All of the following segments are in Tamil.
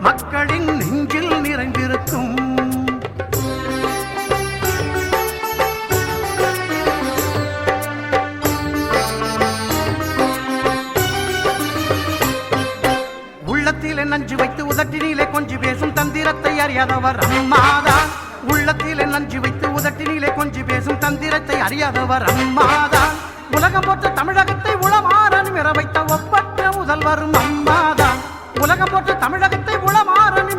மக்களின் நெஞ்சில் நிறைந்திருக்கும். உள்ளத்திலே நஞ்சு வைத்து உதட்டினிலே கொஞ்சி பேசும் தந்திரத்தை அறியாதவர் அம்மாதான் உள்ளத்திலே நஞ்சு வைத்து உதட்டினிலே கொஞ்சி பேசும் தந்திரத்தை அறியாதவர் அம்மாதான் உலகம் போட்ட தமிழகத்தை உளமாறன் நிமிர வைத்த ஒப்பற்ற முதல்வரும் அம்மாதான் உலகம் போட்ட தமிழகத்தை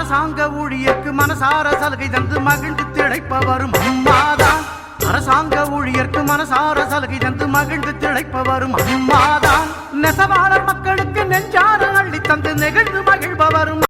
அரசாங்க ஊழியர்க்கு மனசார சலுகை தந்து மகிழ்ந்து திளைப்பவரும் அம்மாதான் அரசாங்க ஊழியர்க்கு மனசார சலுகை தந்து மகிழ்ந்து திளைப்பவரும் அம்மாதான் நெசவாளர் மக்களுக்கு நெஞ்சார அள்ளி தந்து நெகிழ்ந்து மகிழ்பவரும்